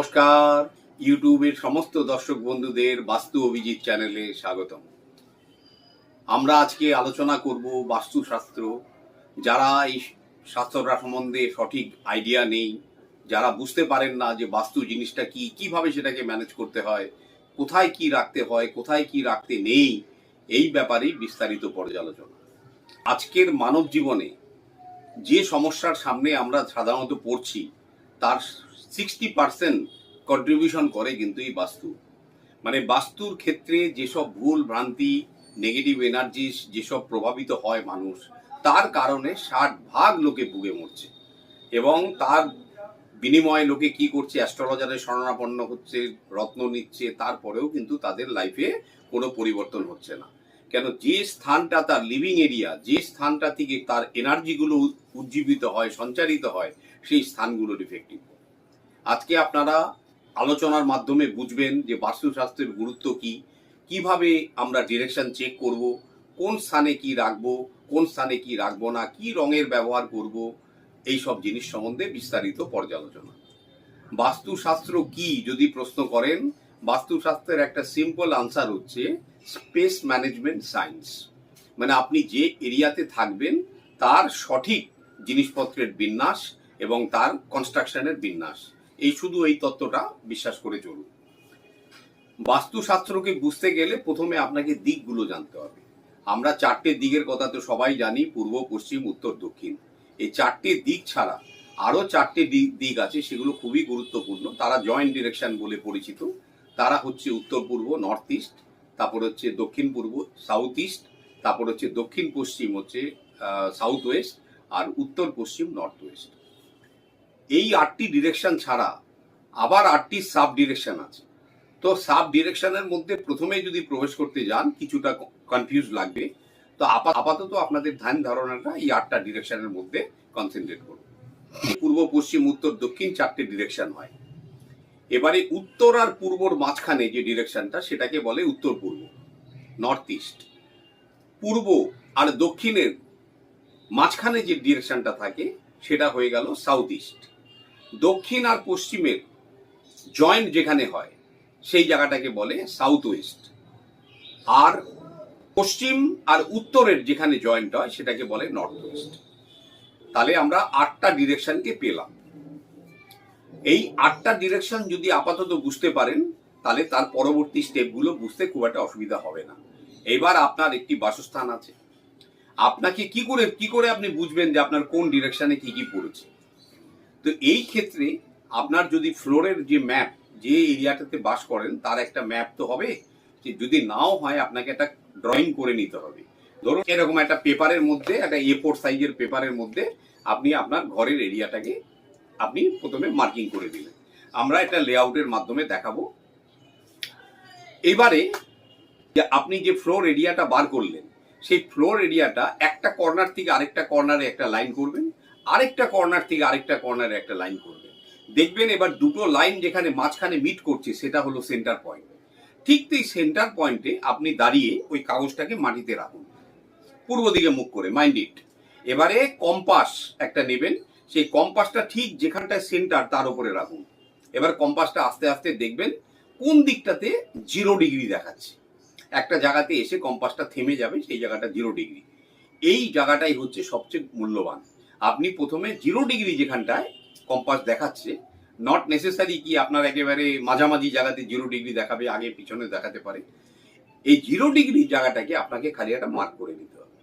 নমস্কার। ইউটিউবের সমস্ত দর্শক বন্ধুদের বাস্তু অভিজিৎ চ্যানেলে স্বাগতম। আমরা আজকে আলোচনা করব বাস্তুশাস্ত্র। যারা এই শাস্ত্রটা সম্বন্ধে সঠিক আইডিয়া নেই, যারা বুঝতে পারেন না যে বাস্তু জিনিসটা কি, কীভাবে সেটাকে ম্যানেজ করতে হয়, কোথায় কি রাখতে হয়, কোথায় কি রাখতে নেই, এই ব্যাপারেই বিস্তারিত পর্যালোচনা। আজকের মানব জীবনে যে সমস্যার সামনে আমরা সাধারণত পড়ছি, তার সিক্সটি পার্সেন্ট কন্ট্রিবিউশন করে কিন্তু এই বাস্তু। মানে বাস্তুর ক্ষেত্রে যেসব ভুল, ভ্রান্তি নেগেটিভ এনার্জিস যেসব প্রভাবিত হয় মানুষ, তার কারণে ষাট ভাগ লোকে ভুগে মরছে। এবং তার বিনিময়ে লোকে কি করছে অ্যাস্ট্রোলজারের শরণাপন্ন হচ্ছে, রত্ন নিচ্ছে, তারপরেও কিন্তু তাদের লাইফে কোনো পরিবর্তন হচ্ছে না। কেন? যে স্থানটা তার লিভিং এরিয়া যে স্থানটা থেকে তার এনার্জিগুলো উজ্জীবিত হয়, সঞ্চারিত হয়, সেই স্থানগুলো ডিফেক্টিভ আজকে আপনারা আলোচনার মাধ্যমে বুঝবেন যে বাস্তুশাস্ত্রের গুরুত্ব কি, কীভাবে আমরা ডিরেকশন চেক করব, কোন স্থানে কি রাখব, কোন স্থানে কি রাখব না, কি রঙের ব্যবহার করব এই সব জিনিস সম্বন্ধে বিস্তারিত পর্যালোচনা। বাস্তুশাস্ত্র কি, যদি প্রশ্ন করেন, বাস্তুশাস্ত্রের একটা সিম্পল আনসার হচ্ছে স্পেস ম্যানেজমেন্ট সায়েন্স মানে আপনি যে এরিয়াতে থাকবেন, তার সঠিক জিনিসপত্রের বিন্যাস এবং তার কনস্ট্রাকশনের বিন্যাস। এই শুধু এই তত্ত্বটা বিশ্বাস করে চলুন। বাস্তুশাস্ত্রকে বুঝতে গেলে প্রথমে আপনাকে দিকগুলো জানতে হবে। আমরা চারটে দিকের কথা তো সবাই জানি, পূর্ব, পশ্চিম, উত্তর, দক্ষিণ। এই চারটে দিক ছাড়া আরও চারটে দিক দিক আছে, সেগুলো খুবই গুরুত্বপূর্ণ। তারা জয়েন্ট ডিরেকশন বলে পরিচিত। তারা হচ্ছে উত্তর, পূর্ব নর্থ ইস্ট তারপর হচ্ছে দক্ষিণ, পূর্ব সাউথ ইস্ট তারপর হচ্ছে দক্ষিণ, পশ্চিম হচ্ছে সাউথ ওয়েস্ট আর উত্তর, পশ্চিম নর্থ ওয়েস্ট এই আটটি ডিরেকশন ছাড়া আবার আটটি সাব ডিরেকশন আছে। তো সাব ডিরেকশনের মধ্যে প্রথমে যদি প্রবেশ করতে যান, কিছুটা কনফিউজ লাগবে। তো আপা- আপাতত আপনাদের ধ্যান ধারণাটা এই আটটা ডিরেকশনের মধ্যে কনসেন্ট্রেট করুন। পূর্ব, পশ্চিম, উত্তর, দক্ষিণ চারটে ডিরেকশন হয়। এবারে উত্তর আর পূর্বর মাঝখানে যে ডিরেকশনটা সেটাকে বলে উত্তর পূর্ব নর্থ ইস্ট পূর্ব আর দক্ষিণের মাঝখানে যে ডিরেকশনটা থাকে, সেটা হয়ে গেল সাউথ ইস্ট দক্ষিণ আর পশ্চিমের জয়েন্ট যেখানে হয়, সেই জায়গাটাকে বলে সাউথ ওয়েস্ট আর পশ্চিম আর উত্তরের যেখানে জয়েন্ট হয়, সেটাকে বলে নর্থ ওয়েস্ট তাহলে আমরা আটটা ডিরেকশনকে পেলাম। এই আটটা ডিরেকশন যদি আপাতত বুঝতে পারেন, তাহলে তার পরবর্তী স্টেপগুলো বুঝতে খুব একটা অসুবিধা হবে না। এবার আপনার একটি বাসস্থান আছে। আপনাকে কি করে কি করে আপনি বুঝবেন যে আপনার কোন ডিরেকশনে কি কি পড়েছে? তো এই ক্ষেত্রে আপনার যদি ফ্লোরের যে ম্যাপ, যে এরিয়াটাতে বাস করেন, তার একটা ম্যাপ তো হবে যে যদি নাও হয়, আপনাকে একটা ড্রয়িং করে নিতে হবে। ধরুন এরকম একটা পেপারের মধ্যে, একটা এ ফোর সাইজের পেপারের মধ্যে আপনি আপনার ঘরের এরিয়াটাকে আপনি প্রথমে মার্কিং করে দিলেন। আমরা এটা লেআউটের মাধ্যমে দেখাবো। এবারে আপনি যে ফ্লোর এরিয়াটা বার করলেন, সেই ফ্লোর এরিয়াটা একটা কর্নার থেকে আরেকটা কর্নারে একটা লাইন করবেন। আরেকটা কর্নার থেকে আরেকটা কর্নারে একটা লাইন করবেন দেখবেন এবার দুটো লাইন যেখানে মাঝখানে মিট করছে, সেটা হলো সেন্টার পয়েন্ট ঠিক এই সেন্টার পয়েন্টে আপনি দাঁড়িয়ে ওই কাগজটাকে মাটিতে রাখুন। পূর্ব দিকে মুখ করে মাইন্ড ইট এবারে কম্পাস একটা নেবেন, সেই কম্পাসটা ঠিক যেখানটায় সেন্টার তার উপরে রাখুন। এবার কম্পাসটা আস্তে আস্তে দেখবেন, কোন দিকটাতে জিরো ডিগ্রি দেখাচ্ছে। একটা জায়গাতে এসে কম্পাসটা থেমে যাবে, সেই জায়গাটা জিরো ডিগ্রি এই জায়গাটাই হচ্ছে সবচেয়ে মূল্যবান। আপনি প্রথমে জিরো ডিগ্রি যেখানটায় কম্পাস দেখাচ্ছে নট নেসেসারি কি আপনার একেবারে মাঝামাঝি জায়গাতে জিরো ডিগ্রি দেখাবে, আগে পিছনে দেখাতে পারে। এই জিরো ডিগ্রি জায়গাটাকে আপনাকে খালি একটা মার্ক করে নিতে হবে।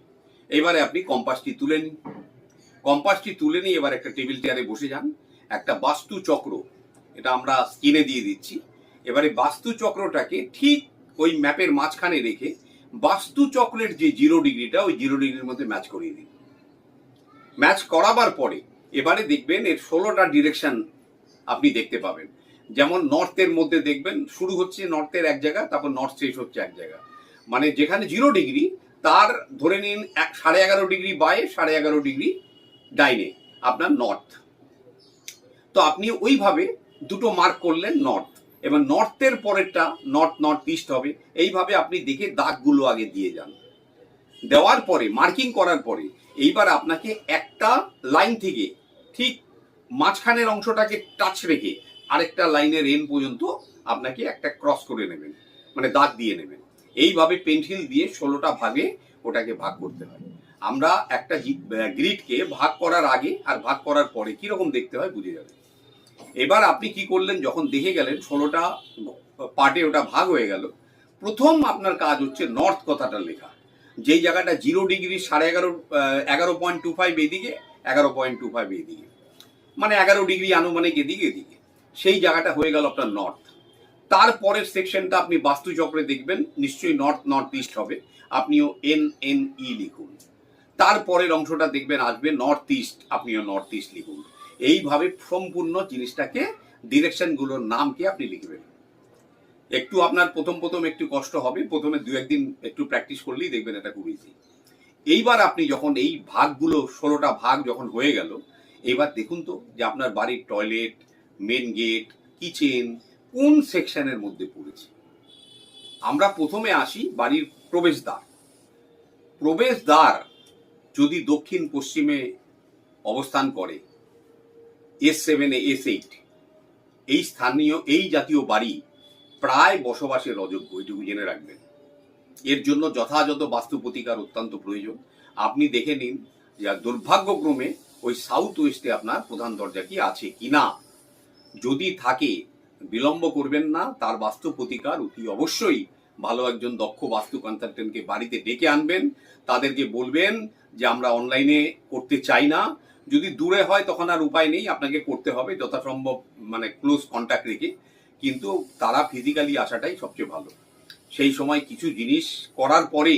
এবারে আপনি কম্পাসটি তুলে নিন। কম্পাসটি তুলে নিয়ে এবার একটা টেবিল চেয়ারে বসে যান। একটা বাস্তু চক্র এটা আমরা স্কিনে দিয়ে দিচ্ছি। এবারে বাস্তু চক্রটাকে ঠিক ওই ম্যাপের মাঝখানে রেখে বাস্তু চক্রের যে জিরো ডিগ্রিটা ওই জিরো ডিগ্রির মধ্যে ম্যাচ করিয়ে দিন। ম্যাচ করাবার পরে এবারে দেখবেন এর ষোলোটা ডিরেকশন আপনি দেখতে পাবেন। যেমন নর্থের মধ্যে দেখবেন, শুরু হচ্ছে নর্থের এক জায়গা, তারপর নর্থ শেষ হচ্ছে এক জায়গা। মানে যেখানে জিরো ডিগ্রি তার ধরে নিন এক সাড়ে এগারো ডিগ্রি বায়ে সাড়ে এগারো ডিগ্রি ডাইনে, আপনার নর্থ তো আপনি ওইভাবে দুটো মার্ক করলেন নর্থ এবার নর্থের পরেরটা নর্থ নর্থ ইস্ট হবে। এইভাবে আপনি দেখে দাগগুলো আগে দিয়ে যান। দেওয়ার পরে মার্কিং করার পরে এইবার আপনাকে একটা লাইন থেকে ঠিক মাঝখানের অংশটাকে টাচ রেখে আরেকটা লাইনের এন পর্যন্ত আপনাকে একটা ক্রস করে নেবেন মানে দাগ দিয়ে নেবেন। এইভাবে পেন্সিল দিয়ে ষোলোটা ভাগে ওটাকে ভাগ করতে হয়। আমরা একটা গ্রিডকে ভাগ করার আগে আর ভাগ করার পরে কীরকম দেখতে হয় বুঝে যাবে। এবার আপনি কি করলেন, যখন দেখে গেলেন ষোলোটা পার্টে ওটা ভাগ হয়ে গেল, প্রথম আপনার কাজ হচ্ছে নর্থ কথাটা লেখা। যেই জায়গাটা জিরো ডিগ্রি সাড়ে এগারো এগারো পয়েন্ট টু ফাইভ এদিকে, এগারো পয়েন্ট টু ফাইভ এদিকে। মানে এগারো ডিগ্রি আনুমানিক এদিকে এদিকে। সেই জায়গাটা হয়ে গেল আপনার নর্থ তারপরের সেকশনটা আপনি বাস্তুচক্রে দেখবেন, নিশ্চয়ই নর্থ নর্থ ইস্ট হবে। আপনিও এন এন ই লিখুন। তারপরের অংশটা দেখবেন আসবে নর্থ ইস্ট আপনিও নর্থ ইস্ট লিখুন। এইভাবে সম্পূর্ণ জিনিসটাকে ডিরেকশনগুলোর নামকে আপনি লিখবেন। একটু আপনার প্রথম প্রথম একটু কষ্ট হবে, প্রথমে দু একদিন একটু প্র্যাকটিস করলেই দেখবেন এটা খুব ইজি এইবার আপনি যখন এই ভাগগুলো, ষোলোটা ভাগ যখন হয়ে গেল, এইবার দেখুন তো যে আপনার বাড়ির টয়লেট মেন গেট কিচেন কোন সেকশনের মধ্যে পড়েছে। আমরা প্রথমে আসি বাড়ির প্রবেশদ্বার। প্রবেশদ্বার যদি দক্ষিণ পশ্চিমে অবস্থান করে এস সেভেনে এস এইট এই স্থানীয়, এই জাতীয় বাড়ি প্রায় বসবাসের অযোগ্য এটুকু জেনে রাখবেন। এর জন্য যথাযথ বাস্তু প্রতিকার অত্যন্ত প্রয়োজন। আপনি দেখে নিন যে দুর্ভাগ্যক্রমে ওই সাউথ ওয়েস্টে আপনার প্রধান দরজা কি আছে কি না। যদি থাকে, বিলম্ব করবেন না, তার বাস্তু প্রতিকার অতি অবশ্যই ভালো একজন দক্ষ বাস্তু কনসালটেন্টকে বাড়িতে ডেকে আনবেন। তাদেরকে বলবেন যে, আমরা অনলাইনে করতে চাই না। যদি দূরে হয় তখন আর উপায় নেই, আপনাকে করতে হবে। যথাসম্ভব মানে ক্লোজ কন্ট্যাক্ট রেখে কিন্তু তারা ফিজিক্যালি আসাটাই সবচেয়ে ভালো। সেই সময় কিছু জিনিস করার পরে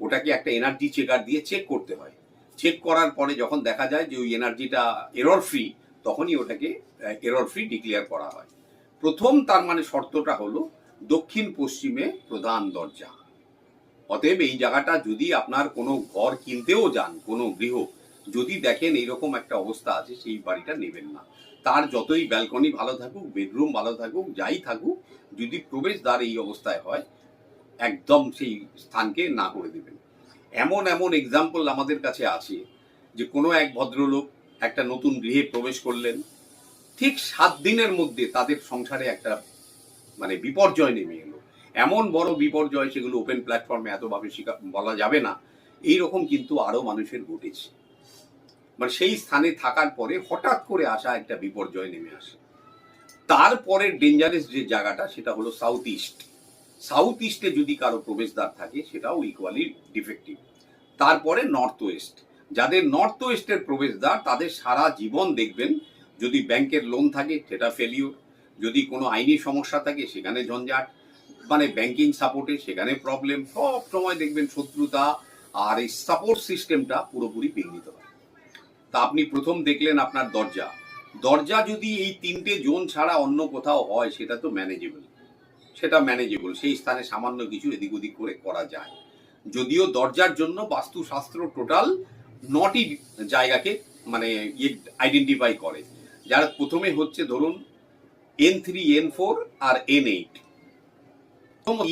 ওটাকে একটা এনার্জি চেকার দিয়ে চেক করতে হয়। চেক করার পরে যখন দেখা যায় যে ওই এনার্জিটা এরর ফ্রি তখনই ওটাকে এরর ফ্রি ডিক্লেয়ার করা হয়। প্রথম তার মানে শর্তটা হলো দক্ষিণ পশ্চিমে প্রধান দরজা। অতএব এই জায়গাটা যদি আপনার কোনো ঘর কিনতেও যান, কোনো গৃহ, যদি দেখেন এইরকম একটা অবস্থা আছে, সেই বাড়িটা নেবেন না। তার যতই ব্যালকনি ভালো থাকুক বেডরুম ভালো থাকুক, যাই থাকুক, যদি প্রবেশদ্বার এই অবস্থায় হয়, একদম সেই স্থানকে না করে দেবেন। এমন এমন এক্সাম্পল আমাদের কাছে আছে যে কোনো এক ভদ্রলোক একটা নতুন গৃহে প্রবেশ করলেন, ঠিক সাত দিনের মধ্যে তাদের সংসারে একটা মানে বিপর্যয় নেমে এলো। এমন বড় বিপর্যয় সেগুলো ওপেন প্ল্যাটফর্মে এতভাবে বলা যাবে না। এই রকম কিন্তু আরও মানুষের ঘটেছে। মানে সেই স্থানে থাকার পরে হঠাৎ করে আসা একটা বিপর্যয় নেমে আসে। তারপরের ডেঞ্জারাস যে জায়গাটা, সেটা হলো সাউথ ইস্ট সাউথ ইস্টে যদি কারও প্রবেশদ্বার থাকে, সেটাও ইকুয়ালি ডিফেক্টিভ তারপরে নর্থ ওয়েস্ট যাদের নর্থ ওয়েস্টের প্রবেশদ্বার, তাদের সারা জীবন দেখবেন, যদি ব্যাংকের লোন থাকে, সেটা ফেলিওর যদি কোনো আইনি সমস্যা থাকে, সেখানে ঝঞ্ঝাট। মানে ব্যাংকিং সাপোর্টে সেখানে প্রবলেম সব সময় দেখবেন শত্রুতা, আর এই সাপোর্ট সিস্টেমটা পুরোপুরি বিঘ্নিত। তা আপনি প্রথম দেখলেন আপনার দরজা। দরজা যদি এই তিনটে জোন ছাড়া অন্য কোথাও হয়, সেটা তো ম্যানেজেবল সেটা ম্যানেজেবল সেই স্থানে সামান্য কিছু এদিক ওদিক করে করা যায়। যদিও দরজার জন্য বাস্তুশাস্ত্র টোটাল নটি জায়গাকে মানে ইয়ে আইডেন্টিফাই করে। যার প্রথমে হচ্ছে ধরুন এন থ্রি এন ফোর আর N eight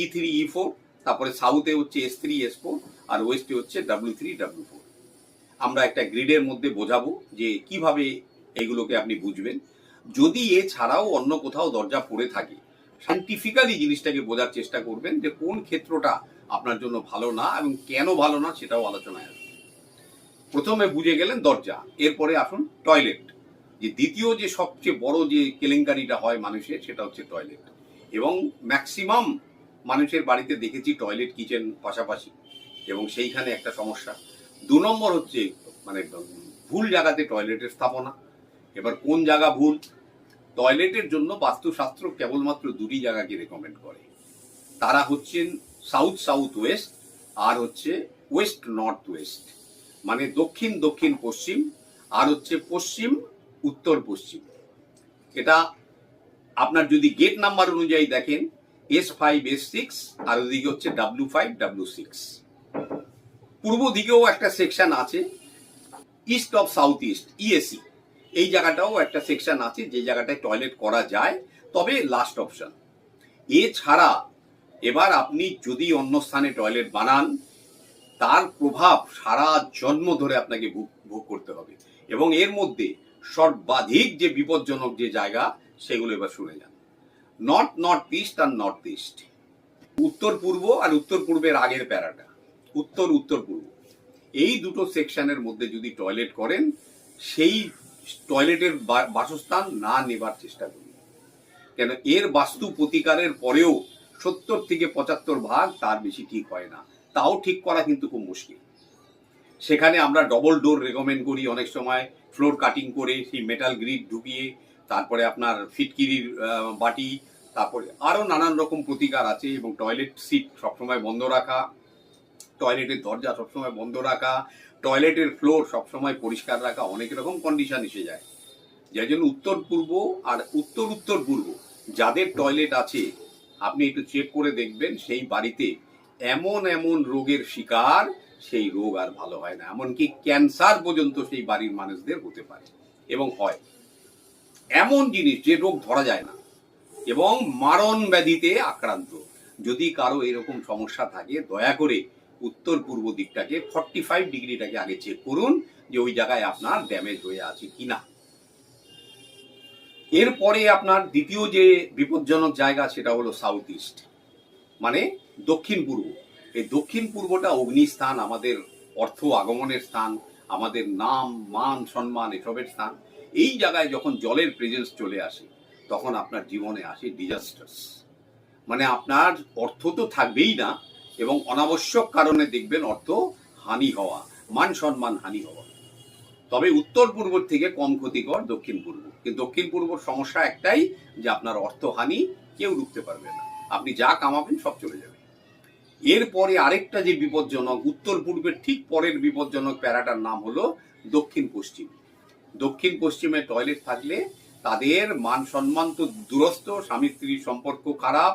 E three E four তারপরে সাউথে হচ্ছে এস থ্রি এস ফোর আর ওয়েস্টে হচ্ছে ডাব্লিউ থ্রি ডাব্লিউ ফোর আমরা একটা গ্রিডের মধ্যে বোঝাবো যে কীভাবে এগুলোকে আপনি বুঝবেন। যদি এছাড়াও অন্য কোথাও দরজা পড়ে থাকে সাইন্টিফিক্যালি জিনিসটাকে বোঝার চেষ্টা করবেন যে কোন ক্ষেত্রটা আপনার জন্য ভালো না এবং কেন ভালো না সেটাও আলোচনায় আসবে। প্রথমে বুঝে গেলেন দরজা, এরপরে আসুন টয়লেট যে দ্বিতীয় যে সবচেয়ে বড় যে কেলেঙ্কারিটা হয় মানুষের, সেটা হচ্ছে টয়লেট এবং ম্যাক্সিমাম মানুষের বাড়িতে দেখেছি টয়লেট কিচেন পাশাপাশি এবং সেইখানে একটা সমস্যা। দু নম্বর হচ্ছে মানে ভুল জায়গাতে টয়লেটের স্থাপনা। এবার কোন জায়গা ভুল? টয়লেটের জন্য বাস্তুশাস্ত্র কেবলমাত্র দুটি জায়গাকে রেকমেন্ড করে। তারা হচ্ছেন সাউথ সাউথ ওয়েস্ট আর হচ্ছে ওয়েস্ট নর্থ ওয়েস্ট মানে দক্ষিণ দক্ষিণ পশ্চিম আর হচ্ছে পশ্চিম উত্তর পশ্চিম। এটা আপনার যদি গেট নাম্বার অনুযায়ী দেখেন এস ফাইভ এস সিক্স আর ওদিকে হচ্ছে ডাব্লিউ ফাইভ ডাব্লিউ সিক্স পূর্ব দিকেও একটা সেকশন আছে east of south east EAC এই জায়গাটাও একটা সেকশন আছে, যে জায়গাটায় টয়লেট করা যায়, তবে লাস্ট অপশন এছাড়া এবার আপনি যদি অন্য স্থানে টয়লেট বানান, তার প্রভাব সারা জন্ম ধরে আপনাকে ভোগ করতে হবে। এবং এর মধ্যে সর্বাধিক যে বিপজ্জনক যে জায়গা, সেগুলো এবার শুনে যান। নর্থ নর্থ ইস্ট আর নর্থ ইস্ট উত্তর পূর্ব আর উত্তর পূর্বের আগের প্যারাটা। উত্তর উত্তর পূর্ব। এই দুটো সেকশনের মধ্যে যদি টয়লেট করেন, সেই টয়লেটের বাসস্থান না নেবার চেষ্টা করুন। কেন, এর বাস্তু প্রতিকারের পরেও সত্তর থেকে পঁচাত্তর ভাগ তার বেশি ঠিক হয় না। তাও ঠিক করা কিন্তু খুব মুশকিল। সেখানে আমরা ডবল ডোর রেকমেন্ড করি অনেক সময় ফ্লোর কাটিং করে, সেই মেটাল গ্রিড ঢুকিয়ে, তারপরে আপনার ফিটকিরির বাটি, তারপরে আরও নানান রকম প্রতিকার আছে এবং টয়লেট সিট সবসময় বন্ধ রাখা টয়লেটের দরজা সবসময় বন্ধ রাখা টয়লেটের ফ্লোর সবসময় পরিষ্কার রাখা, অনেক রকম কন্ডিশন এসে যায়। যার জন্য উত্তর পূর্ব আর উত্তর উত্তর পূর্ব যাদের টয়লেট আছে, আপনি একটু চেক করে দেখবেন সেই বাড়িতে এমন এমন রোগের শিকার, সেই রোগ আর ভালো হয় না। এমনকি ক্যান্সার পর্যন্ত সেই বাড়ির মানুষদের হতে পারে এবং হয়। এমন জিনিস যে রোগ ধরা যায় না এবং মারণ ব্যাধিতে আক্রান্ত। যদি কারও এরকম সমস্যা থাকে, দয়া করে উত্তর পূর্ব দিকটাকে ফর্টি ফাইভ ডিগ্রিটাকে আগে চেক করুন যে ওই জায়গায় আপনার ড্যামেজ হয়ে আছে কিনা। এরপরে আপনার দ্বিতীয় যে বিপজ্জনক জায়গা সেটা হলো সাউথ ইস্ট মানে দক্ষিণ পূর্ব। এই দক্ষিণ পূর্বটা অগ্নিস্থান, আমাদের অর্থ আগমনের স্থান, আমাদের নাম, মান, সম্মান, এসবের স্থান। এই জায়গায় যখন জলের প্রেজেন্স চলে আসে, তখন আপনার জীবনে আসে ডিজাস্টার্স মানে আপনার অর্থ তো থাকবেই না এবং অনাবশ্যক কারণে দেখবেন অর্থ হানি হওয়া, মান সম্মান হানি হওয়া। তবে উত্তর পূর্ব থেকে কম ক্ষতিকর দক্ষিণ পূর্ব। কিন্তু দক্ষিণ পূর্ব সমস্যা একটাই যে আপনার অর্থহানি কেউ রুখতে পারবে না। আপনি যা কামাবেন সব চলে যাবে। এরপরে আরেকটা যে বিপজ্জনক, উত্তর পূর্বের ঠিক পরের বিপজ্জনক প্যারাটার নাম হলো দক্ষিণ পশ্চিম। দক্ষিণ পশ্চিমে টয়লেট থাকলে তাদের মান সম্মান তো দূরস্থ স্বামী স্ত্রীর সম্পর্ক খারাপ,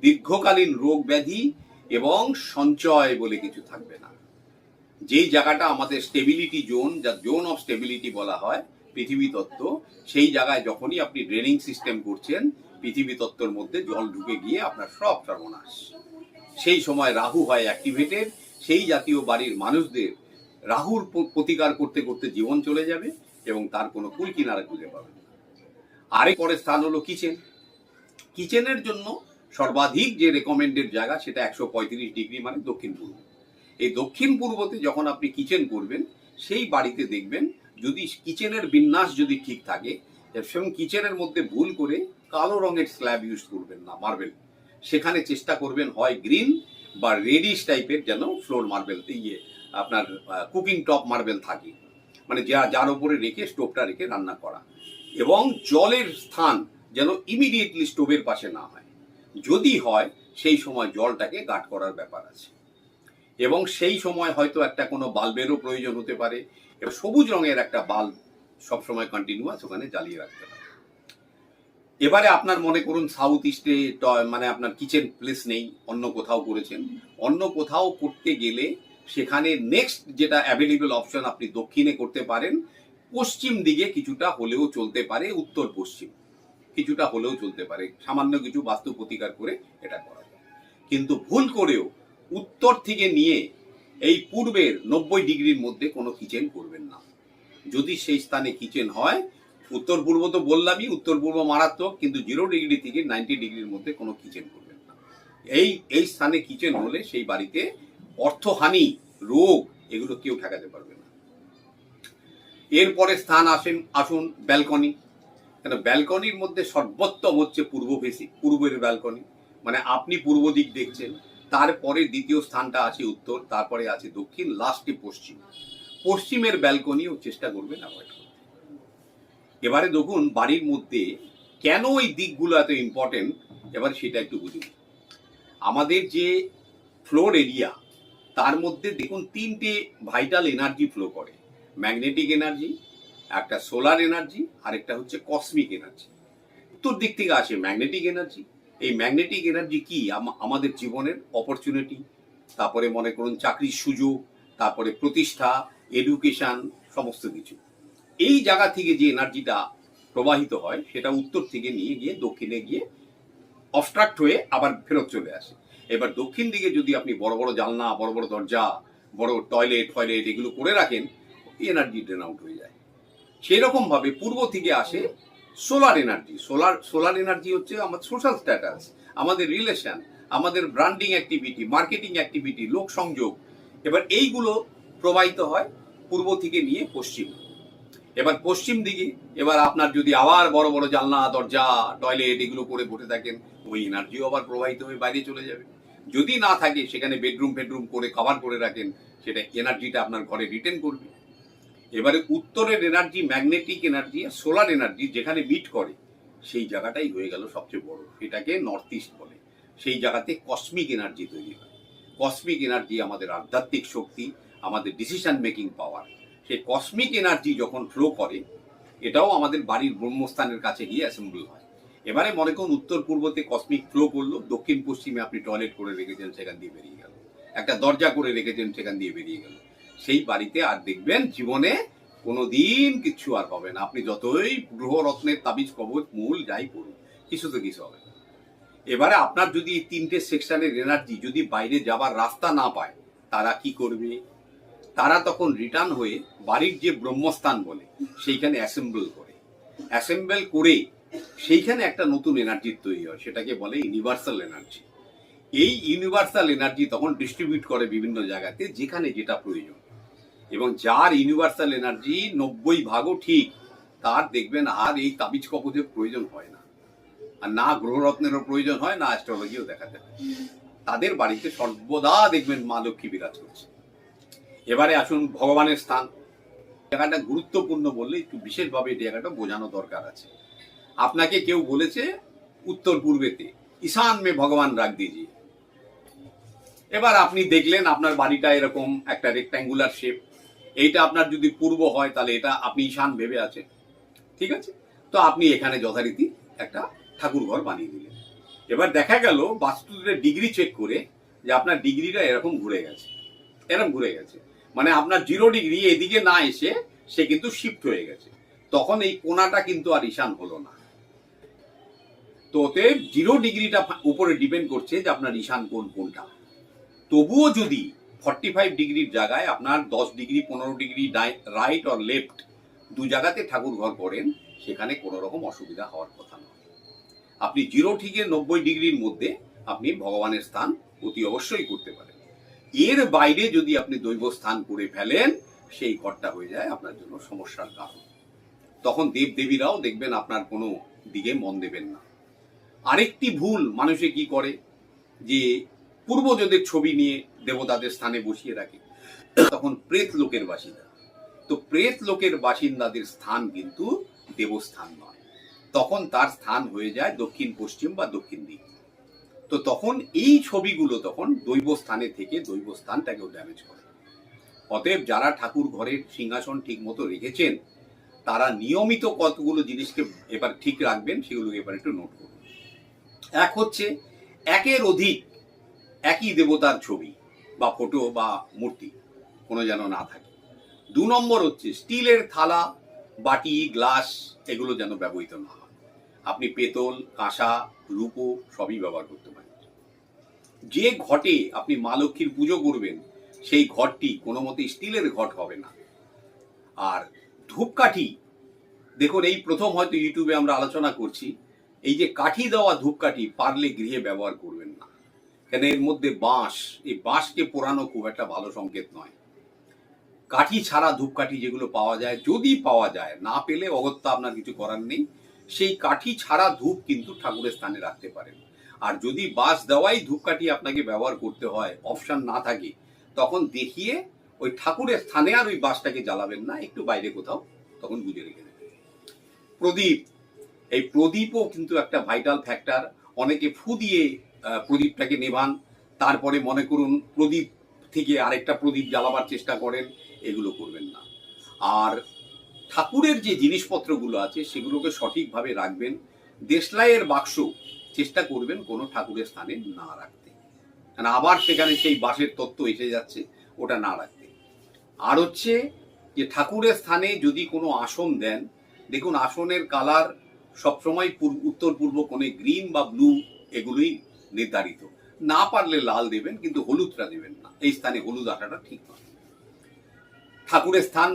দীর্ঘকালীন রোগ ব্যাধি এবং সঞ্চয় বলে কিছু থাকবে না। যেই জায়গাটা আমাদের স্টেবিলিটি জোন যা জোন অফ স্টেবিলিটি বলা হয়, পৃথিবী তত্ত্ব, সেই জায়গায় যখনই আপনি ড্রেনিং সিস্টেম করছেন, পৃথিবী তত্ত্বর মধ্যে জল ঢুকে গিয়ে আপনার সব সর্বনাশ। সেই সময় রাহু হয় অ্যাক্টিভেটেড সেই জাতীয় বাড়ির মানুষদের রাহুর প্রতিকার করতে করতে জীবন চলে যাবে এবং তার কোনো কুল কিনারা খুঁজে পাবে। আরেক পরের স্থান হলো কিচেন। কিচেনের জন্য সর্বাধিক যে রেকমেন্ডেড জায়গা সেটা একশো পঁয়ত্রিশ ডিগ্রি মানে দক্ষিণ পূর্ব। এই দক্ষিণ পূর্বতে যখন আপনি কিচেন করবেন, সেই বাড়িতে দেখবেন যদি কিচেনের বিন্যাস যদি ঠিক থাকে এবং কিচেনের মধ্যে ভুল করে কালো রঙের স্ল্যাব ইউজ করবেন না মার্বেল সেখানে চেষ্টা করবেন হয় গ্রিন বা রেডিশ টাইপের যেন ফ্লোর মার্বেল ইয়ে আপনার কুকিং টপ মার্বেল থাকে। মানে যা, যার উপরে রেখে স্টোভটা রেখে রান্না করা। এবং জলের স্থান যেন ইমিডিয়েটলি স্টোভের পাশে না হয়। যদি হয়, সেই সময় জলটাকে গাট করার ব্যাপার আছে। এবং সেই সময় হয়তো একটা কোনো বাল্বেরও প্রয়োজন হতে পারে। এবার সবুজ রঙের একটা বাল্ব সবসময় কন্টিনিউয়াস ওখানে জ্বালিয়ে রাখতে হবে। এবারে আপনার মনে করুন সাউথ ইস্টে মানে আপনার কিচেন প্লেস নেই, অন্য কোথাও করেছেন। অন্য কোথাও করতে গেলে সেখানে নেক্সট যেটা অ্যাভেলেবল অপশন আপনি দক্ষিণে করতে পারেন, পশ্চিম দিকে কিছুটা হলেও চলতে পারে উত্তর পশ্চিম কিছুটা হলেও চলতে পারে, সামান্য কিছু বাস্তু প্রতিকার করে এটা করা যায়। কিন্তু ভুল করেও উত্তর থেকে নিয়ে এই পূর্বের নব্বই ডিগ্রির মধ্যে কোনো কিচেন করবেন না। যদি সেই স্থানে কিচেন হয়, উত্তর পূর্ব তো বললামই, উত্তর পূর্ব মারাত্মক, কিন্তু জিরো ডিগ্রি থেকে নাইনটি ডিগ্রির মধ্যে কোনো কিচেন করবেন না। এই এই স্থানে কিচেন হলে সেই বাড়িতে অর্থহানি, রোগ এগুলো কেউ ঠেকাতে পারবে না। এরপরে স্থান আসেন, আসুন, ব্যালকনি। কেন? ব্যালকনির মধ্যে সর্বোত্তম হচ্ছে পূর্ব ফেসি, পূর্বের ব্যালকনি। মানে আপনি পূর্ব দিক দেখছেন, তারপরে দ্বিতীয় স্থানটা আছে উত্তর, তারপরে আছে দক্ষিণ লাস্টে পশ্চিম। পশ্চিমের ব্যালকনিও চেষ্টা অ্যাভয়েড করতে। এবারে দেখুন, বাড়ির মধ্যে কেন এই দিকগুলো এত ইম্পর্টেন্ট এবার সেটা একটু বুঝুন আমাদের যে ফ্লোর এরিয়া তার মধ্যে দেখুন, তিনটে ভাইটাল এনার্জি ফ্লো করে। ম্যাগনেটিক এনার্জি একটা সোলার এনার্জি আর একটা হচ্ছে কসমিক এনার্জি উত্তর দিক থেকে আসে ম্যাগনেটিক এনার্জি এই ম্যাগনেটিক এনার্জি কি? আম- আমাদের জীবনের অপরচুনিটি তারপরে মনে করুন চাকরির সুযোগ, তারপরে প্রতিষ্ঠা এডুকেশন সমস্ত কিছু। এই জায়গা থেকে যে এনার্জিটা প্রবাহিত হয়, সেটা উত্তর থেকে নিয়ে গিয়ে দক্ষিণে গিয়ে অবস্ট্রাক্ট হয়ে আবার ফেরত চলে আসে। এবার দক্ষিণ দিকে যদি আপনি বড় বড় জানলা, বড় বড় দরজা, বড় টয়লেট ফয়লেট এগুলো করে রাখেন এনার্জি ড্রেন আউট হয়ে যায়। সেই রকম ভাবে পূর্ব থেকে আসে solar energy solar solar energy হচ্ছে আমাদের সোশ্যাল স্ট্যাটাস আমাদের রিলেশন আমাদের ব্র্যান্ডিং অ্যাক্টিভিটি মার্কেটিং অ্যাক্টিভিটি লোক সংযোগ। এবার এইগুলো প্রবাহিত হয় পূর্ব থেকে নিয়ে পশ্চিম। এবার পশ্চিম দিকে, এবার আপনার যদি আবার বড় বড় জানলা, দরজা টয়লেট এগুলো করে বসে থাকেন, ওই এনার্জিও আবার প্রবাহিত হয়ে বাইরে চলে যাবে। যদি না থাকে, সেখানে বেডরুম ফেডরুম করে কভার করে রাখেন, সেটা এনার্জিটা আপনার ঘরে রিটেন করবে। এবারে উত্তরের এনার্জি ম্যাগনেটিক এনার্জি আর সোলার এনার্জি যেখানে মিট করে, সেই জায়গাটাই হয়ে গেল সবচেয়ে বড়। এটাকে নর্থ ইস্ট বলে। সেই জায়গাতে কসমিক এনার্জি তৈরি হয়। কসমিক এনার্জি আমাদের আধ্যাত্মিক শক্তি, আমাদের ডিসিশন মেকিং পাওয়ার সেই কসমিক এনার্জি যখন ফ্লো করে, এটাও আমাদের বাড়ির ব্রহ্মস্থানের কাছে গিয়ে অ্যাসেম্বল হয়। এবারে মনে করুন উত্তর পূর্বতে কসমিক ফ্লো করল, দক্ষিণ পশ্চিমে আপনি টয়লেট করে রেখেছেন, সেখান দিয়ে বেরিয়ে গেল। একটা দরজা করে রেখেছেন, সেখান দিয়ে বেরিয়ে গেল। সেই বাড়িতে আর দেখবেন জীবনে কোনো দিন কিচ্ছু আর হবে না। আপনি যতই গ্রহরত্নের তাবিজ, কবচ, মূল যাই করুন কিছু তো কিছু হবে। এবারে আপনার যদি এই তিনটে সেকশনের এনার্জি যদি বাইরে যাবার রাস্তা না পায়, তারা কি করবে? তারা তখন রিটার্ন হয়ে বাড়ির যে ব্রহ্মস্থান বলে, সেইখানে অ্যাসেম্বল করে। অ্যাসেম্বল করে সেইখানে একটা নতুন এনার্জি তৈরি হয়, সেটাকে বলে ইউনিভার্সাল এনার্জি এই ইউনিভার্সাল এনার্জি তখন ডিস্ট্রিবিউট করে বিভিন্ন জায়গাতে, যেখানে যেটা প্রয়োজন। এবং যার ইউনিভার্সাল এনার্জি নব্বই ভাগও ঠিক, তার দেখবেন আর এই তাবিজ কবজের প্রয়োজন হয় না। আর না গ্রহরত্নেরও প্রয়োজন হয়, না অ্যাস্ট্রোলজিও দেখাতে হয়। তাদের বাড়িতে সর্বদা দেখবেন মা লক্ষ্মী বিরাজ করছে। এবারে আসুন ভগবানের স্থান। জায়গাটা গুরুত্বপূর্ণ বললে একটু বিশেষভাবে এই জায়গাটা বোঝানো দরকার আছে। আপনাকে কেউ বলেছে উত্তর পূর্বেতে, ঈশান মে ভগবান রাখ দিজিয়ে। এবার আপনি দেখলেন আপনার বাড়িটা এরকম একটা রেক্ট্যাঙ্গুলার শেপ এইটা আপনার যদি পূর্ব হয়, তাহলে এটা আপনি ঈশান ভেবে আছেন। ঠিক আছে? তো আপনি এখানে যথারীতি একটা ঠাকুর ঘর বানিয়ে দিলেন। এবার দেখা গেল বাস্তুদের ডিগ্রি চেক করে যে আপনার ডিগ্রিটা এরকম ঘুরে গেছে। এরকম ঘুরে গেছে। মানে আপনার জিরো ডিগ্রি এদিকে না এসে সে কিন্তু শিফট হয়ে গেছে। তখন এই কোনাটা কিন্তু আর ঈশান হলো না। তো ওতে জিরো ডিগ্রিটা উপরে ডিপেন্ড করছে যে আপনার ঈশান কোন, কোনটা। তবুও যদি ফর্টি ফাইভ ডিগ্রির জায়গায় আপনার দশ ডিগ্রি পনেরো ডিগ্রি রাইট অর লেফট দু জায়গাতে ঠাকুর ঘর করেন, সেখানে কোনো রকম অসুবিধা হওয়ার কথা নয়। আপনি জিরো থেকে নব্বই ডিগ্রির মধ্যে আপনি ভগবানের স্থান অতি অবশ্যই করতে পারেন। এর বাইরে যদি আপনি দৈব স্থান করে ফেলেন, সেই ঘরটা হয়ে যায় আপনার জন্য সমস্যার কারণ। তখন দেব দেবীরাও দেখবেন আপনার কোনো দিকে মন দেবেন না। আরেকটি ভুল মানুষে কি করে? যে পূর্বজদের ছবি নিয়ে দেবতাদের স্থানে বসিয়ে রাখে, তখন প্রেত লোকের বাসিন্দা। তো প্রেত লোকের বাসিন্দাদের স্থান কিন্তু দেবস্থান নয়। তখন তার স্থান হয়ে যায় দক্ষিণ, পশ্চিম বা দক্ষিণ দিক। তো তখন এই ছবিগুলো তখন দৈব স্থানে থেকে দৈব স্থানটাকেও ড্যামেজ করে। অতএব যারা ঠাকুর ঘরের সিংহাসন ঠিক মতো রেখেছেন, তারা নিয়মিত কতগুলো জিনিসকে এবার ঠিক রাখবেন সেগুলো এবার একটু নোট করুন। এক হচ্ছে, একের অধিক একই দেবতার ছবি বা ফটো বা মূর্তি, কোনো যেন না থাকে। দু নম্বর হচ্ছে স্টিলের থালা, বাটি, গ্লাস, এগুলো যেন ব্যবহৃত না হয়। আপনি পেতল, কাঁসা, রূপো সবই ব্যবহার করতে পারেন। যে ঘটে আপনি মা লক্ষ্মীর পুজো করবেন, সেই ঘরটি কোনো মতে স্টিলের ঘট হবে না। আর ধূপকাঠি, দেখুন এই প্রথম হয়তো ইউটিউবে আমরা আলোচনা করছি, এই যে কাঠি দেওয়া ধূপকাঠি পারলে গৃহে ব্যবহার করবেন কেন এর মধ্যে বাঁশ, এই বাঁশকে পোড়ানো খুব একটা ভালো সংকেত নয়। কাঠি ছাড়া ধূপকাঠি যেগুলো পাওয়া যায়, যদি পাওয়া যায়, না পেলে অগত্যা আপনার কিছু করার নেই। সেই কাঠি ছাড়া ধূপ কিন্তু ঠাকুরের স্থানে রাখতে পারেন। আর যদি বাঁশ দেওয়াই ধূপকাঠি আপনাকে ব্যবহার করতে হয়, অপশান না থাকে, তখন দেখিয়ে ওই ঠাকুরের স্থানে আর ওই বাঁশটাকে জ্বালাবেন না, একটু বাইরে কোথাও, তখন বুঝে রেখে দেবেন। প্রদীপ, এই প্রদীপও কিন্তু একটা ভাইটাল ফ্যাক্টর অনেকে ফু দিয়ে প্রদীপটাকে নেভান। তারপরে মনে করুন প্রদীপ থেকে আরেকটা প্রদীপ জ্বালাবার চেষ্টা করেন, এগুলো করবেন না। আর ঠাকুরের যে জিনিসপত্রগুলো আছে, সেগুলোকে সঠিকভাবে রাখবেন। দেশলাইয়ের বাক্স চেষ্টা করবেন কোনো ঠাকুরের স্থানে না রাখতে। কারণ আবার সেখানে সেই বাঁশের তত্ত্ব এসে যাচ্ছে, ওটা না রাখতে। আর হচ্ছে যে ঠাকুরের স্থানে যদি কোনো আসন দেন, দেখুন আসনের কালার সবসময় উত্তর পূর্ব কোণে গ্রিন বা ব্লু, এগুলোই নির্ধারিত। না পারলে লাল দেবেন, কিন্তু হলুদটা দেবেন না। এই স্থানে হলুদ আসাটা ঠিক নয়। ঠাকুরের স্থান,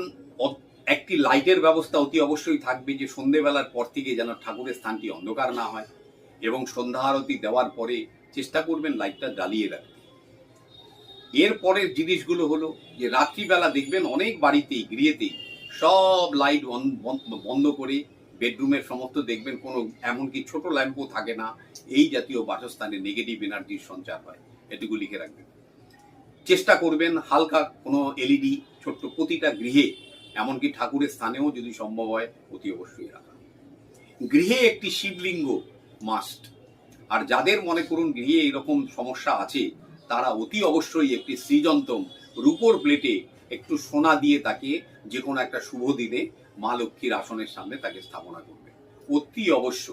একটি লাইটের ব্যবস্থা অতি অবশ্যই থাকবে যে সন্ধেবেলার পর থেকে যেন ঠাকুরের স্থানটি অন্ধকার না হয় এবং সন্ধ্যা আরতি দেওয়ার পরে চেষ্টা করবেন লাইটটা জ্বালিয়ে রাখতে। এর পরের জিনিসগুলো হলো যে রাত্রিবেলা দেখবেন অনেক বাড়িতেই, গৃহেতেই সব লাইট বন্ধ করে বেডরুমের সমস্ত দেখবেন কোনো এমনকি ছোট ল্যাম্পও থাকে না। এই জাতীয় বাসস্থানে নেগেটিভ এনার্জির সঞ্চার হয়, এটুকু লিখে রাখবেন। চেষ্টা করবেন হালকা কোনো এলইডি ছোট্ট প্রতিটা গৃহে, এমনকি ঠাকুরের স্থানেও যদি সম্ভব হয়, অতি অবশ্যই রাখা। গৃহে একটি শিবলিঙ্গ মাস্ট আর যাদের মনে করুন গৃহে এরকম সমস্যা আছে, তারা অতি অবশ্যই একটি সৃজন্তম রূপোর প্লেটে একটু সোনা দিয়ে তাকে যে কোনো একটা শুভ দিনে মা লক্ষ্মীর আসনের সামনে তাকে স্থাপনা করবে। অতি অবশ্য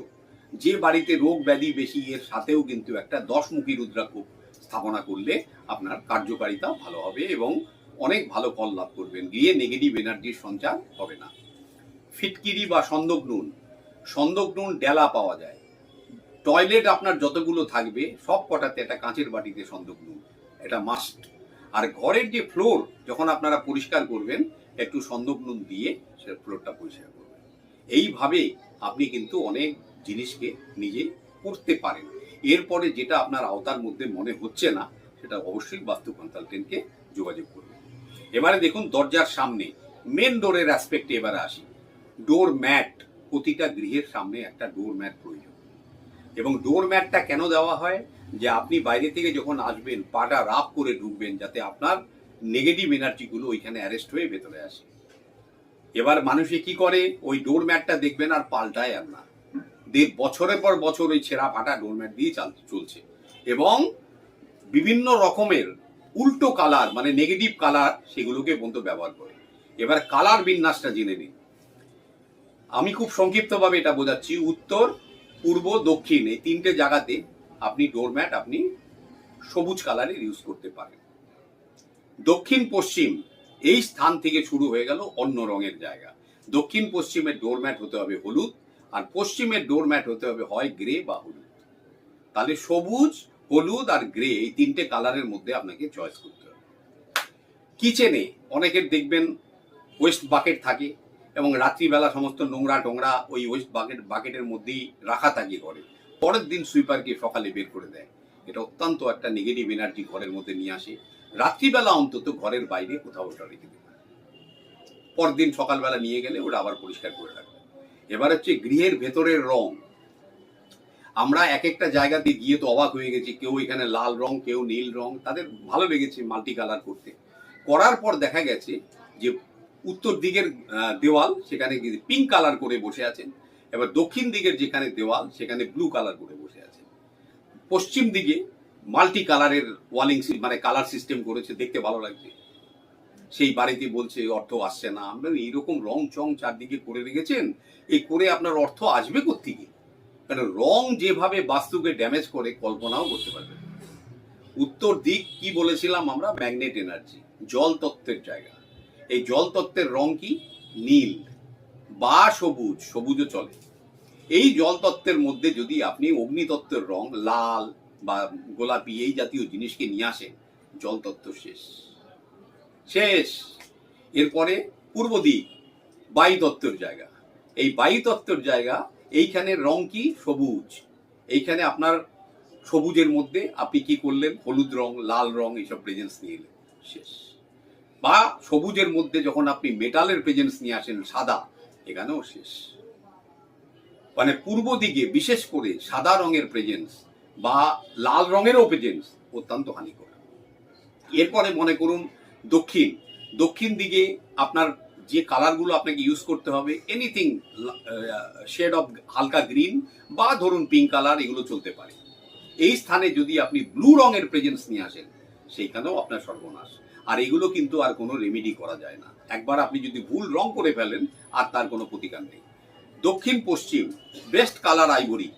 যে বাড়িতে রোগ ব্যাধি বেশি, এর সাথেও কিন্তু একটা দশমুখী রুদ্রাক্ষ স্থাপনা করলে আপনার কার্যকারিতা ভালো হবে এবং অনেক ভালো ফল লাভ করবেন। গিয়ে নেগেটিভ এনার্জির সঞ্চার হবে না। ফিটকিরি বা সন্দক নুন। সন্দক নুন ডেলা পাওয়া যায়। টয়লেট আপনার যতগুলো থাকবে, সব কটাতে একটা কাঁচের বাটিতে সন্দক নুন। এটা মাস্ট আর ঘরের যে ফ্লোর যখন আপনারা পরিষ্কার করবেন, একটু সন্দক নুন দিয়ে সে ফ্লোরটা পরিষ্কার করবেন। এইভাবে আপনি কিন্তু অনেক জিনিসকে নিজে করতে পারেন। এরপরে যেটা আপনার আওতার মধ্যে মনে হচ্ছে না, সেটা অবশ্যই বাস্তু কনসালটেন্টকে যোগাযোগ করবেন। এবারে দেখুন দরজার সামনে মেন ডোরের অ্যাসপেক্টে এবারে আসি। ডোর ম্যাট প্রতিটা গৃহের সামনে একটা ডোর ম্যাট প্রয়োজন। এবং ডোর ম্যাটটা কেন দেওয়া হয়? যে আপনি বাইরে থেকে যখন আসবেন, পাটা রাপ করে ঢুকবেন, যাতে আপনার নেগেটিভ এনার্জিগুলো ওইখানে অ্যারেস্ট হয়ে ভেতরে আসে। এবার মানুষে কি করে? ওই ডোর ম্যাটটা দেখবেন আর পাল্টায় আর না। বছরের পর বছর ওই ছেঁড়া ফাটা ডোর ম্যাট দিয়ে চাল, চলছে। এবং বিভিন্ন রকমের উল্টো কালার মানে নেগেটিভ কালার সেগুলোকে পর্যন্ত ব্যবহার করে। এবার কালার বিন্যাসটা জেনে নিন আমি খুব সংক্ষিপ্তভাবে এটা বোঝাচ্ছি। উত্তর, পূর্ব, দক্ষিণ এই তিনটে জায়গাতে আপনি ডোরম্যাট আপনি সবুজ কালারের ইউজ করতে পারেন। দক্ষিণ, পশ্চিম এই স্থান থেকে শুরু হয়ে গেল অন্য রঙের জায়গা। দক্ষিণ পশ্চিমের ডোরম্যাট হতে হবে হলুদ আর পশ্চিমের ডোরম্যাট হতে হবে হয় গ্রে বা হলুদ। তাহলে সবুজ, হলুদ আর গ্রে এই তিনটে কালারের মধ্যে আপনাকে চয়েস করতে হবে। কিচেনে অনেকের দেখবেন ওয়েস্ট বাকেট থাকে এবং রাত্রিবেলা সমস্ত নোংরা টোংরা ওই ওয়েস্ট বাকেট বাকেটের মধ্যেই রাখা থাকে ঘরে। পরের দিন সুইপারকে সকালে বের করে দেয়। এটা অত্যন্ত একটা নেগেটিভ এনার্জি ঘরের মধ্যে নিয়ে আসে। রাত্রিবেলা অন্তত ঘরের বাইরে কোথাও ওটা রেখে দেবে পরদিন সকালবেলা নিয়ে গেলে ওটা আবার পরিষ্কার করে রাখবে। এবার হচ্ছে গৃহের ভেতরের রং। আমরা এক একটা জায়গাতে গিয়ে তো অবাক হয়ে গেছি, কেউ এখানে লাল রং, কেউ নীল রং, তাদের ভালো লেগেছে মাল্টি কালার করতে। করার পর দেখা গেছে যে উত্তর দিকের দেওয়াল সেখানে পিঙ্ক কালার করে বসে আছেন, এবার দক্ষিণ দিকের যেখানে দেওয়াল সেখানে ব্লু কালার করে বসে আছেন। পশ্চিম দিকে মাল্টি কালারের ওয়ালিং মানে কালার সিস্টেম করেছে, দেখতে ভালো লাগছে। সেই বাড়িতে বলছে, অর্থ আসছে না। আমরা এইরকম রং চং চারদিকে করে রেখেছেন? এই করে আপনার অর্থ আসবে কোথেকে কারণ রং যেভাবে বাস্তুকে ড্যামেজ করে, কল্পনাও করতে পারবে উত্তর দিক কি বলেছিলাম আমরা? ম্যাগনেট এনার্জি, জল তত্ত্বের জায়গা। এই জল তত্ত্বের রং কি? নীল বা সবুজ, সবুজও চলে। এই জল তত্ত্বের মধ্যে যদি আপনি অগ্নিতত্ত্বের রং, লাল বা গোলাপি, এই জাতীয় জিনিসকে নিয়ে আসেন, জল তত্ত্ব শেষ। শেষ। এরপরে পূর্ব দিক বায়ু তত্ত্বের জায়গা। এই বায়ু তত্ত্বের জায়গা, এইখানে রং কি? সবুজ। এইখানে আপনার সবুজের মধ্যে আপনি কি করলেন? হলুদ রং, লাল রং এইসব প্রেজেন্স নিয়ে এলেন। শেষ। বা সবুজের মধ্যে যখন আপনি মেটালের প্রেজেন্স নিয়ে আসেন, সাদা, এখানেও শেষ। মানে পূর্ব দিকে, বিশেষ করে সাদা রঙের প্রেজেন্স বা লাল রঙেরও প্রেজেন্স অত্যন্ত হানিকর। এরপরে মনে করুন দক্ষিণ। দক্ষিণ দিকে আপনার যে কালারগুলো আপনাকে ইউজ করতে হবে এনিথিং শেড অফ হালকা গ্রিন বা ধরুন পিঙ্ক কালার এগুলো চলতে পারে। এই স্থানে যদি আপনি ব্লু রঙের প্রেজেন্স নিয়ে আসেন, সেইখানেও আপনার সর্বনাশ। আর এগুলো কিন্তু আর কোনো রেমেডি করা যায় না। একবার আপনি যদি ভুল রং করে ফেলেন, আর তার কোনো প্রতিকার নেই। দক্ষিণ, পশ্চিম বেস্ট কালার আইভরি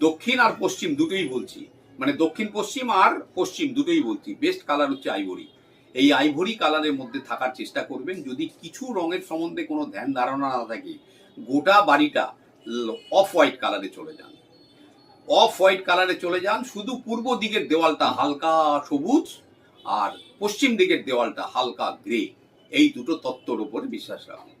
দক্ষিণ আর পশ্চিম দুটোই বলছি। মানে দক্ষিণ, পশ্চিম আর পশ্চিম দুটোই বলছি। বেস্ট কালার হচ্ছে আইভরি এই আইভরি কালারের মধ্যে থাকার চেষ্টা করবেন। যদি কিছু রঙের সম্বন্ধে কোনো ধ্যান ধারণা না থাকে, গোটা বাড়িটা অফ হোয়াইট কালারে চলে যান। অফ হোয়াইট কালারে চলে যান, শুধু পূর্ব দিকের দেওয়ালটা হালকা সবুজ আর পশ্চিম দিকের দেওয়ালটা হালকা গ্রে। এই দুটো তত্ত্বর উপর বিশ্বাস রাখুন।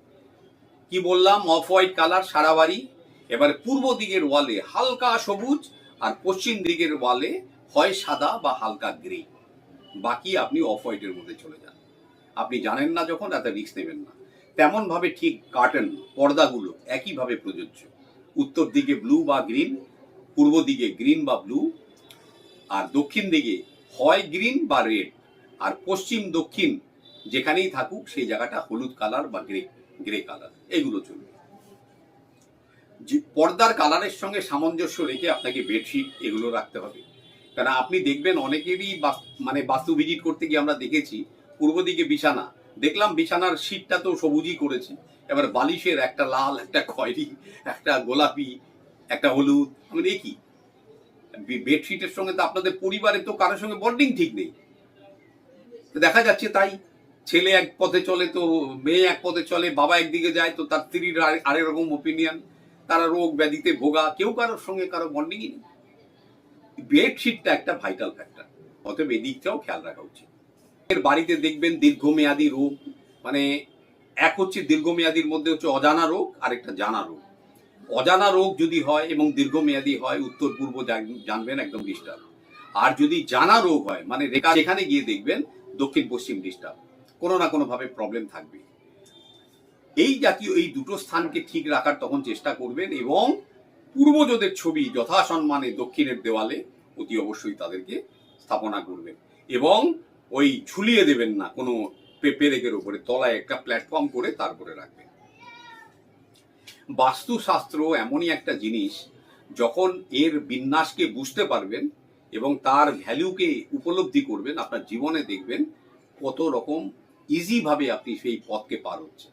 কি বললাম? অফ হোয়াইট কালার সারা বাড়ি। এবার পূর্ব দিকের ওয়ালে হালকা সবুজ আর পশ্চিম দিকের ওয়ালে হয় সাদা বা হালকা গ্রে। বাকি আপনি অফ হোয়াইটের মধ্যে চলে যান। আপনি জানেন না যখন এত রিস্ক নেবেন না। তেমন ভাবে ঠিক কার্টন পর্দাগুলো একইভাবে প্রযোজ্য। উত্তর দিকে ব্লু বা গ্রিন পূর্ব দিকে গ্রিন বা ব্লু আর দক্ষিণ দিকে হয় গ্রিন বা রেড আর পশ্চিম, দক্ষিণ যেখানেই থাকুক, সেই জায়গাটা হলুদ কালার বা গ্রে গ্রে কালার এগুলো চলবে। পর্দার কালারের সঙ্গে সামঞ্জস্য রেখে আপনাকে বেডশিট এগুলো রাখতে হবে। কারণ আপনি দেখবেন অনেকেরই মানে বাস্তু ভিজিট করতে গিয়ে আমরা দেখেছি, পূর্ব দিকে বিছানা। দেখলাম বিছানার শীটটা তো সবুজই করেছে। এবার বালিশের একটা লাল, একটা খয়েরি, একটা গোলাপি, একটা হলুদ। আমি দেখি বেডশিটের সঙ্গে তো আপনাদের পরিবারে তো কারোর সঙ্গে বন্ডিং ঠিক নেই। দেখা যাচ্ছে তাই, ছেলে এক পথে চলে তো, মেয়ে এক পথে চলে, বাবা একদিকে যায় তো তার স্ত্রীর আরে- আরেক রকম ওপিনিয়ন তারা রোগ ব্যাধিতে ভোগা, কেউ কারোর সঙ্গে কারও বন্ডিংই নেই। বেডশিটটা একটা ভাইটাল ফ্যাক্টর অতএব এদিকটাও খেয়াল রাখা উচিত। এর বাড়িতে দেখবেন দীর্ঘমেয়াদী রোগ মানে এক হচ্ছে দীর্ঘমেয়াদীর মধ্যে হচ্ছে অজানা রোগ আর একটা জানা রোগ। অজানা রোগ যদি হয় এবং দীর্ঘমেয়াদী হয়, উত্তর, পূর্ব জানবেন একদম ডিস্টার্ব আর যদি জানা রোগ হয় মানে রেখা, যেখানে গিয়ে দেখবেন দক্ষিণ, পশ্চিম ডিস্টার্ব কোনো না কোনোভাবে প্রবলেম থাকবে এই জাতীয়, এই দুটো স্থানকে ঠিক রাখার তখন চেষ্টা করবেন এবং পূর্বজদের ছবি যথাসম্মানে দক্ষিণের দেওয়ালে অতি অবশ্যই তাদেরকে স্থাপনা করবেন এবং ওই ঝুলিয়ে দেবেন না, কোনো পেরেকের উপরে তলায় একটা প্ল্যাটফর্ম করে তারপরে রাখবেন। বাস্তুশাস্ত্র এমনই একটা জিনিস, যখন এর বিন্যাসকে বুঝতে পারবেন এবং তার ভ্যালুকে উপলব্ধি করবেন, আপনার জীবনে দেখবেন কত রকম ইজিভাবে আপনি সেই পথকে পার হচ্ছেন।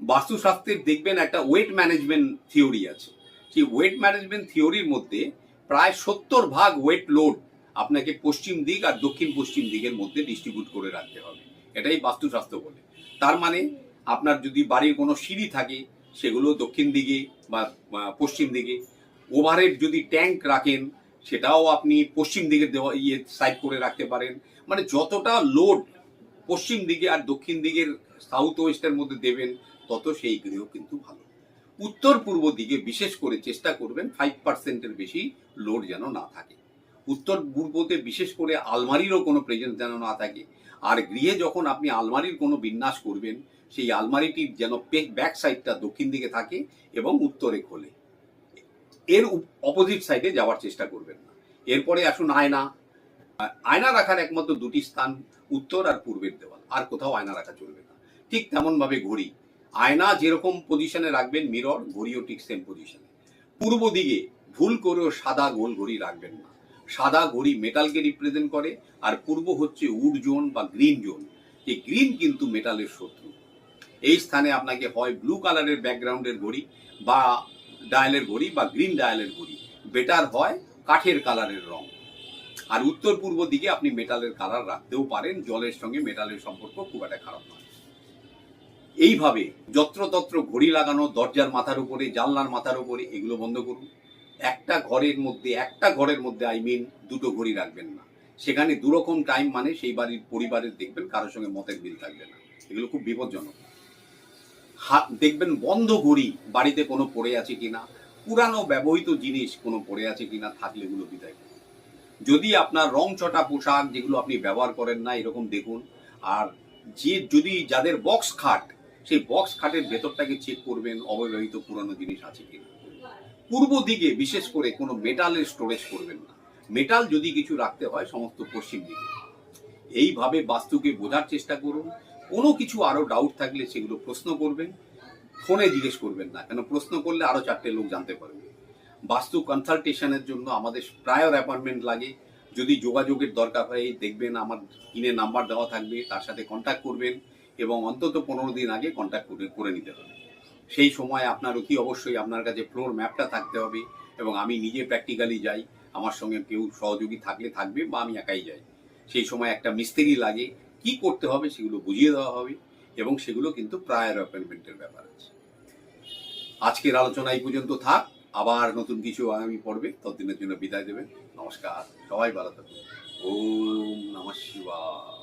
বাস্তুশাস্ত্রের দেখবেন একটা ওয়েট ম্যানেজমেন্ট থিওরি আছে। সেই ওয়েট ম্যানেজমেন্ট থিওরির মধ্যে প্রায় সত্তর ভাগ ওয়েট লোড আপনাকে পশ্চিম দিক আর দক্ষিণ পশ্চিম দিকের মধ্যে ডিস্ট্রিবিউট করে রাখতে হবে। এটাই বাস্তুশাস্ত্র বলে। তার মানে আপনার যদি বাড়ির কোনো সিঁড়ি থাকে, সেগুলো দক্ষিণ দিকে বা পশ্চিম দিকে ওভারের যদি ট্যাঙ্ক রাখেন, সেটাও আপনি পশ্চিম দিকে দেওয়া ইয়ে সাইড করে রাখতে পারেন। মানে যতটা লোড পশ্চিম দিকে আর দক্ষিণ দিকের সাউথ ওয়েস্টের মধ্যে দেবেন, তত সেই গৃহ কিন্তু ভালো। উত্তর পূর্ব দিকে বিশেষ করে চেষ্টা করবেন ফাইভ পার্সেন্টের বেশি লোড যেন না থাকে। উত্তর পূর্বতে বিশেষ করে আলমারিরও কোনো প্রেজেন্স যেন না থাকে। আর গৃহে যখন আপনি আলমারির কোনো বিন্যাস করবেন, সেই আলমারিটির যেন ব্যাক সাইডটা দক্ষিণ দিকে থাকে এবং উত্তরে খোলে। এর অপোজিট সাইডে যাওয়ার চেষ্টা করবেন না। এরপরে আসুন আয়না। আয়না রাখার একমাত্র দুটি স্থান উত্তর আর পূর্বের দেওয়াল। আর কোথাও আয়না রাখা চলবে না। ঠিক তেমনভাবে ঘড়ি। আয়না যেরকম পজিশনে রাখবেন মিরর ঘড়িও ঠিক সেম পজিশনে পূর্ব দিকে ভুল করেও সাদা গোল ঘড়ি রাখবেন না। সাদা ঘড়ি মেটালকে রিপ্রেজেন্ট করে, আর পূর্ব হচ্ছে উড জোন বা গ্রিন জোন এই গ্রিন কিন্তু মেটালের শত্রু। এই স্থানে আপনাকে হয় ব্লু কালারের ব্যাকগ্রাউন্ডের ঘড়ি বা ডায়ালের ঘড়ি বা গ্রিন ডায়ালের ঘড়ি। বেটার হয় কাঠের কালারের রং। আর উত্তর পূর্ব দিকে আপনি মেটালের কালার রাখতেও পারেন, জলের সঙ্গে মেটালের সম্পর্ক খুব একটা খারাপ নয়। এইভাবে যত্রতত্র ঘড়ি লাগানো, দরজার মাথার উপরে, জানলার মাথার উপরে, এগুলো বন্ধ করুন। একটা ঘরের মধ্যে, একটা ঘরের মধ্যে আই মিন দুটো ঘড়ি রাখবেন না। সেখানে দুরকম টাইম মানে সেই বাড়ির পরিবারের দেখবেন কারোর সঙ্গে মতের মিল থাকবে না। এগুলো খুব বিপজ্জনক। হাত দেখবেন বন্ধ ঘড়ি বাড়িতে কোনো পড়ে আছে কিনা, পুরানো ব্যবহৃত জিনিস কোনো পড়ে আছে কিনা, থাকলে এগুলো বিদায় করুন। যদি আপনার রং চটা পোশাক যেগুলো আপনি ব্যবহার করেন না, এরকম দেখুন। আর যে, যদি যাদের বক্স খাট সেই বক্স খাটের ভেতরটাকে চেক করবেন অব্যবহৃত পুরানো জিনিস আছে কিনা। পূর্ব দিকে বিশেষ করে কোনো মেটালের স্টোরেজ করবেন না। মেটাল যদি কিছু রাখতে হয় সমস্ত পশ্চিম দিকে। এইভাবে বাস্তুকে বোঝার চেষ্টা করুন। কোনো কিছু আরও ডাউট থাকলে সেগুলো প্রশ্ন করবেন। ফোনে জিজ্ঞেস করবেন না, কেন প্রশ্ন করলে আরও চারটে লোক জানতে পারবে। বাস্তু কনসালটেশনের জন্য আমাদের প্রায়র অ্যাপয়েন্টমেন্ট লাগে। যদি যোগাযোগের দরকার হয়, দেখবেন আমার স্ক্রিনে নাম্বার দেওয়া থাকবে, তার সাথে কন্ট্যাক্ট করবেন। এবং অন্তত পনেরো দিন আগে কন্ট্যাক্ট করে নিতে হবে। সেই সময় আপনার অতি অবশ্যই আপনার কাছে ফ্লোর ম্যাপটা থাকতে হবে এবং আমি নিজে প্র্যাকটিক্যালি যাই, আমার সঙ্গে কেউ সহযোগী থাকলে থাকবে বা আমি একাই যাই। সেই সময় একটা মিস্ত্রি লাগে, কি করতে হবে সেগুলো বুঝিয়ে দেওয়া হবে এবং সেগুলো কিন্তু প্রায়র অ্যাপয়েন্টমেন্টের ব্যাপার আছে। আজকের আলোচনা এই পর্যন্ত থাক, আবার নতুন কিছু আগামী পড়বে ততদিনের জন্য বিদায় দেবেন। নমস্কার, সবাই ভালো থাকুন। ওম নমঃ শিবায়।